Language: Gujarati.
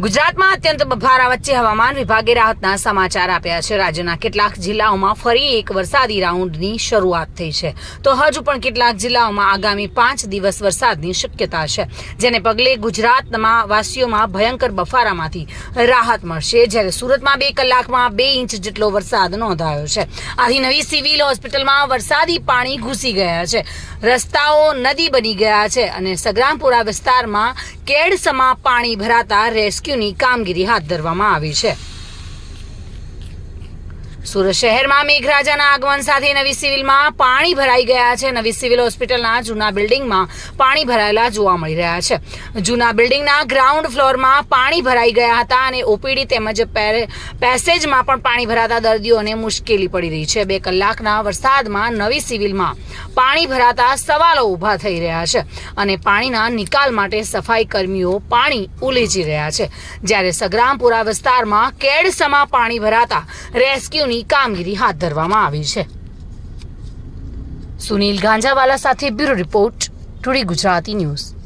ગુજરાતમાં અત્યંત બફારા વચ્ચે હવામાન વિભાગે રાહતના સમાચાર આપ્યા છે. રાજ્યના કેટલાક જિલ્લાઓમાં ફરી એક વરસાદી રાઉન્ડની શરૂઆત થઈ છે. તો હજુ પણ કેટલાક જિલ્લાઓમાં આગામી પાંચ દિવસ વરસાદની શક્યતા છે. જેને પગલે ગુજરાતમાં વાસીઓમાં ભયંકર બફારામાંથી રાહત મળશે. જ્યારે સુરતમાં બે કલાકમાં બે ઇંચ જેટલો વરસાદ નોંધાયો છે. આથી નવી સિવિલ હોસ્પિટલમાં વરસાદી પાણી ઘૂસી ગયા છે. રસ્તાઓ નદી બની ગયા છે અને સગ્રામપુરા વિસ્તારમાં કેડસમાં પાણી ભરાતા રેસ્ક્યુની કામગીરી હાથ ધરવામાં આવી છે. સુરત શહેરમાં મેઘરાજાના આગમન સાથે નવી સિવિલમાં પાણી ભરાઈ ગયા છે. નવી સિવિલ હોસ્પિટલના જૂના બિલ્ડિંગમાં પાણી ભરાયેલા જોવા મળી રહ્યા છે. જૂના બિલ્ડિંગના ગ્રાઉન્ડ ફ્લોરમાં પાણી ભરાઈ ગયા હતા અને ઓપીડી તેમજ પેસેજમાં પણ પાણી ભરાતા દર્દીઓને મુશ્કેલી પડી રહી છે. બે કલાકના વરસાદમાં નવી સિવિલમાં પાણી ભરાતા સવાલો ઊભા થઈ રહ્યા છે અને પાણીના નિકાલ માટે સફાઈ કર્મીઓ પાણી ઉલેજી રહ્યા છે. જ્યારે સગ્રામપુરા વિસ્તારમાં કેડસમાં પાણી ભરાતા રેસ્ક્યુની કામગીરી હાથ ધરવામાં આવી છે. સુનિલ ગાંજાવાલા સાથે bureau report today Gujarati news.